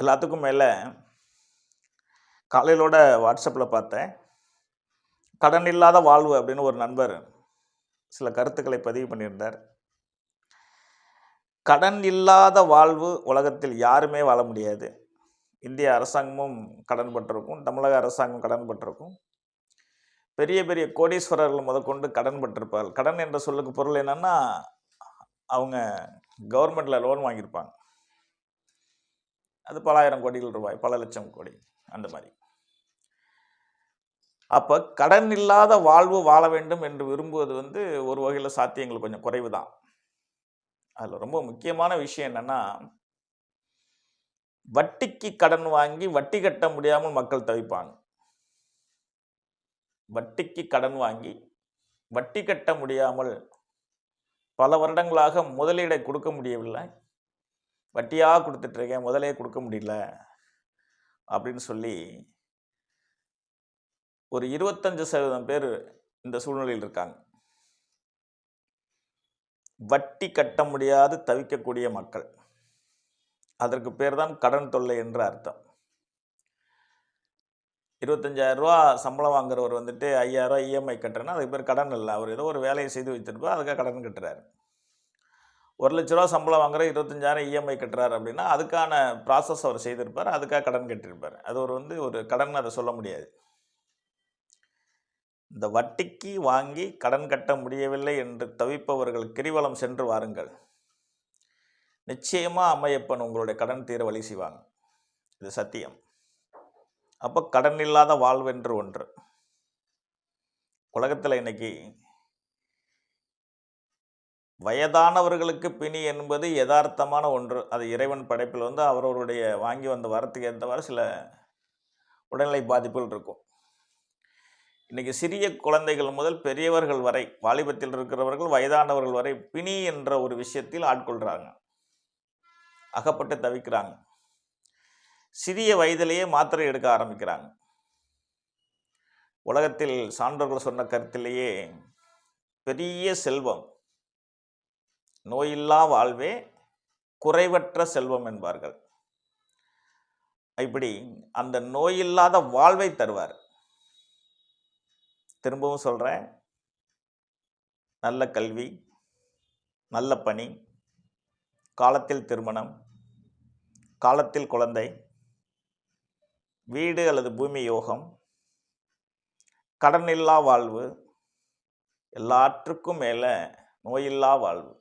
எல்லாத்துக்கும் மேலே காலையிலோட வாட்ஸ்அப்பில் பார்த்தேன். கடன் இல்லாத வாழ்வு அப்படின்னு ஒரு நண்பர் சில கருத்துக்களை பதிவு பண்ணியிருந்தார். கடன் இல்லாத வாழ்வு உலகத்தில் யாருமே வாழ முடியாது. இந்திய அரசாங்கமும் கடன் பட்டிருக்கும் தமிழக அரசாங்கம் கடன் பட்டிருக்கும். பெரிய பெரிய கோடீஸ்வரர்கள் முதற்கொண்டு கடன் பட்டிருப்பார்கள். கடன் என்ற சொல்லுக்கு பொருள் என்னன்னா அவங்க கவர்மெண்ட்டில் லோன் வாங்கியிருப்பாங்க. அது பலாயிரம் கோடிகள் ரூபாய் பல லட்சம் கோடி அந்த மாதிரி. அப்போ கடன் இல்லாத வாழ்வு வாழ வேண்டும் என்று விரும்புவது வந்து ஒரு வகையில் சாத்தியங்கள் கொஞ்சம் குறைவு தான் அதில் ரொம்ப முக்கியமான விஷயம் என்னென்னா வட்டிக்கு கடன் வாங்கி வட்டி கட்ட முடியாமல் மக்கள் தவிப்பாங்க. வட்டிக்கு கடன் வாங்கி வட்டி கட்ட முடியாமல் பல வருடங்களாக முதலீடை கொடுக்க முடியவில்லை. வட்டியாக கொடுத்துட்ருக்கேன் முதலே கொடுக்க முடியல அப்படின்னு சொல்லி ஒரு இருபத்தஞ்சு சதவீதம் பேர் இந்த சூழ்நிலையில் இருக்காங்க. வட்டி கட்ட முடியாது தவிக்கக்கூடிய மக்கள். அதற்கு பேர் தான் கடன் தொல்லை என்று அர்த்தம். இருபத்தஞ்சாயிரம் ரூபா சம்பளம் வாங்குறவர் வந்துட்டு ஐயாயிரம் ரூபா இஎம்ஐ கட்டுறேன்னா அதுக்கு பேர் கடன் இல்லை அவர் ஏதோ ஒரு வேலையை செய்து வைத்திருப்பார் அதுக்காக கடன் கட்டுறாரு. ஒரு லட்ச ரூபா சம்பளம் வாங்குற இருபத்தஞ்சாயிரம் இஎம்ஐ கட்டுறாரு அப்படின்னா அதுக்கான ப்ராசஸ் அவர் செய்திருப்பார் அதுக்காக கடன் கட்டியிருப்பார். அது ஒரு வந்து ஒரு கடன் அதை சொல்ல முடியாது. இந்த வட்டிக்கு வாங்கி கடன் கட்ட முடியவில்லை என்று தவிப்பவர்கள் கிரிவலம் சென்று வாருங்கள். நிச்சயமாக அம்மையப்பன் உங்களுடைய கடன் தீர வழி செய்வாங்க இது சத்தியம். அப்போ கடன் இல்லாத வாழ்வென்று ஒன்று. உலகத்தில் இன்னைக்கு வயதானவர்களுக்கு பிணி என்பது யதார்த்தமான ஒன்று. அது இறைவன் படைப்பில் வந்து அவரவருடைய வாங்கி வந்த வரத்துக்கு ஏற்றவாறு சில உடல்நிலை பாதிப்புகள் இருக்கும். இன்றைக்கி சிறிய குழந்தைகள் முதல் பெரியவர்கள் வரை வாலிபத்தில் இருக்கிறவர்கள் வயதானவர்கள் வரை பிணி என்ற ஒரு விஷயத்தில் ஆட்கொள்கிறாங்க அகப்பட்டு தவிக்கிறாங்க. சிறிய வயதிலேயே மாத்திரை எடுக்க ஆரம்பிக்கிறாங்க. உலகத்தில் சான்றோர்கள் சொன்ன கருத்திலேயே பெரிய செல்வம் நோயில்லா வாழ்வே குறைவற்ற செல்வம் என்பார்கள். இப்படி அந்த நோயில்லாத வாழ்வை தருவார். திரும்பவும் சொல்கிறேன் நல்ல கல்வி நல்ல பணி காலத்தில் திருமணம் காலத்தில் குழந்தை வீடு அல்லது பூமி யோகம் கடனில்லா வாழ்வு எல்லாற்றுக்கும் மேலே நோயில்லா வாழ்வு.